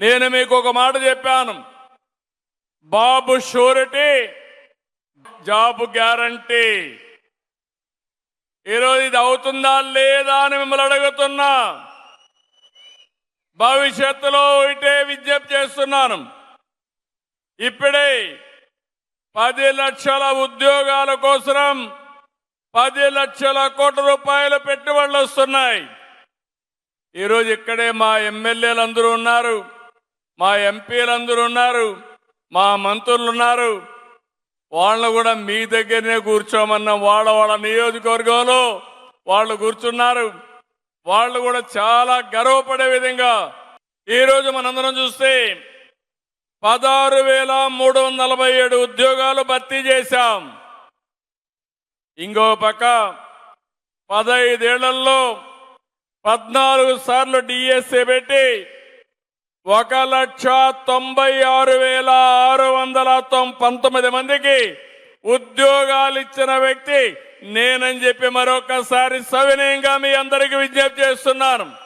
నేను మీకు ఒక మాట చెప్పాను. బాబు షూరిటీ జాబ్ గ్యారంటీ. ఈరోజు ఇది అవుతుందా లేదా అని మిమ్మల్ని అడుగుతున్నా. భవిష్యత్తులో ఇటే విజ్ఞప్తి చేస్తున్నాను. ఇప్పుడే పది లక్షల ఉద్యోగాల కోసం పది లక్షల కోట్ల రూపాయల పెట్టుబడులు వస్తున్నాయి. ఈరోజు ఇక్కడే మా ఎమ్మెల్యేలు అందరూ ఉన్నారు. మా ఎంపీలు అందరూ ఉన్నారు మా మంత్రులు ఉన్నారు వాళ్ళను కూడా మీ దగ్గరనే కూర్చోమన్న వాళ్ళ వాళ్ళ నియోజకవర్గంలో వాళ్ళు కూర్చున్నారు. వాళ్ళు కూడా చాలా గర్వపడే విధంగా ఈరోజు మనందరం చూస్తే పదహారు వేల మూడు వందల నలభై ఏడు ఉద్యోగాలు భర్తీ చేశాం. ఇంకో పక్క పదైదేళ్ళలో పద్నాలుగు సార్లు డిఎస్ఏ పెట్టి ఒక లక్ష తొంభై ఆరు వేల ఆరు వందల తొం- పంతొమ్మిది మందికి ఉద్యోగాలు ఇచ్చిన వ్యక్తి నేనని చెప్పి మరొకసారి సవినయంగా మీ అందరికీ విజ్ఞప్తి చేస్తున్నాను.